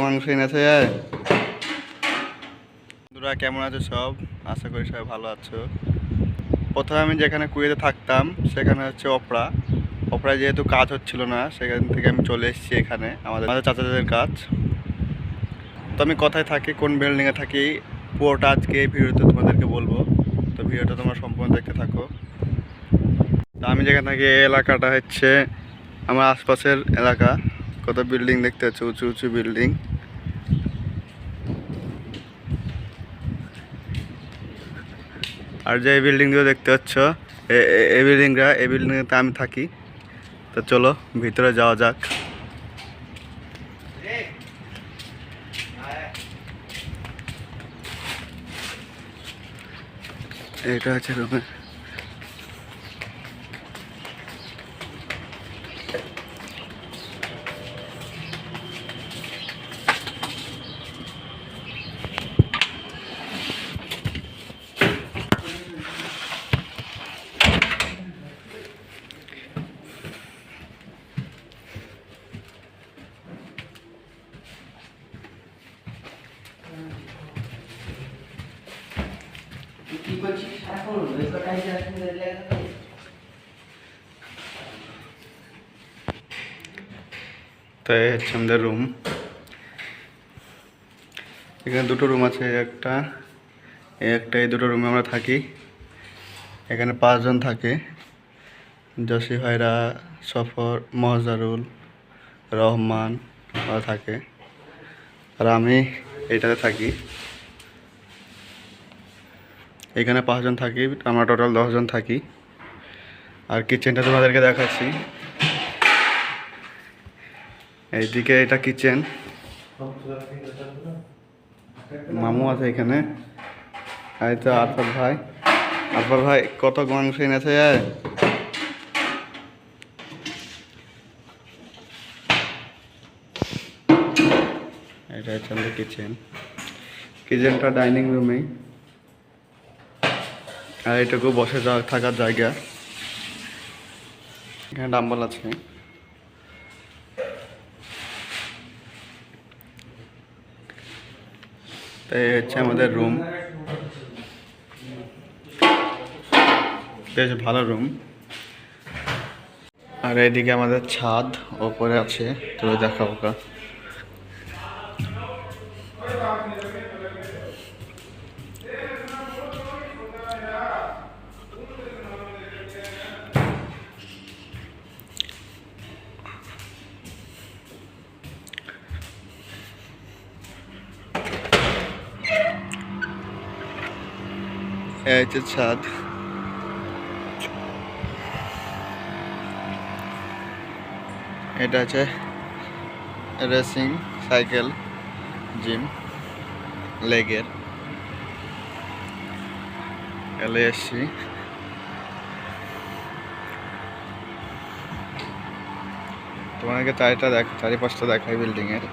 মাংস এনেছে বন্ধুরা, কেমন আছো সব? আশা করি সবাই ভালো আছো। প্রথমে আমি যেখানে কুয়েতে থাকতাম, সেখানে হচ্ছে অপরা অপরায় যেহেতু কাজ হচ্ছিল না, সেখান থেকে আমি চলে এসেছি এখানে, আমাদের আমাদের চাচাদের কাজ। তো আমি কোথায় থাকি, কোন বিল্ডিংয়ে থাকি, পুরোটা আজকে এই ভিডিওতে তোমাদেরকে বলব। তো ভিডিওটা তোমরা সম্পূর্ণ দেখতে থাকো। তো আমি যেখানে থাকি, এই এলাকাটা হচ্ছে আমার আশপাশের এলাকা। কত বিল্ডিং দেখতে পাচ্ছ? উঁচু উঁচু বিল্ডিং। আর যে এই বিল্ডিংগুলো দেখতে পাচ্ছ এই বিল্ডিংটা এই বিল্ডিংতে আমি থাকি। তো চলো, ভিতরে যাওয়া যাক। এটা আছে যাচ্ছেন তো? হচ্ছে আমাদের রুম এখানে দুটো রুম আছে, একটা একটা, এই দুটো রুমে আমরা থাকি। এখানে পাঁচজন থাকে। জসি ভাইরা, সফর, মহজারুল, রহমান, ওরা থাকে। আর আমি এইটাতে থাকি। এখানে পাঁচজন থাকি, আমরা টোটাল দশজন থাকি। আর কিচেনটা তোমাদেরকে দেখাচ্ছি। এইদিকে এটা কিচেন মামু আছে এখানে। এই তো আরফাত ভাই। আরফাত ভাই, কত মাংস এনেছে এটা হচ্ছে আমাদের কিচেন কিচেনটা ডাইনিং রুমেই আর এটুকু বসে যা থাকার জায়গা। এখানে ডাম্বল আছে। তাই হচ্ছে আমাদের রুম বেশ ভালো রুম আর এদিকে আমাদের ছাদ, ওপরে আছে। তো দেখাবো হচ্ছে ছাদ। এটা আছে রেসিং সাইকেল জিম লেগের এলে এসছি তোমাকে চারিটা দেখ চারিপাশটা দেখাই বিল্ডিংয়ের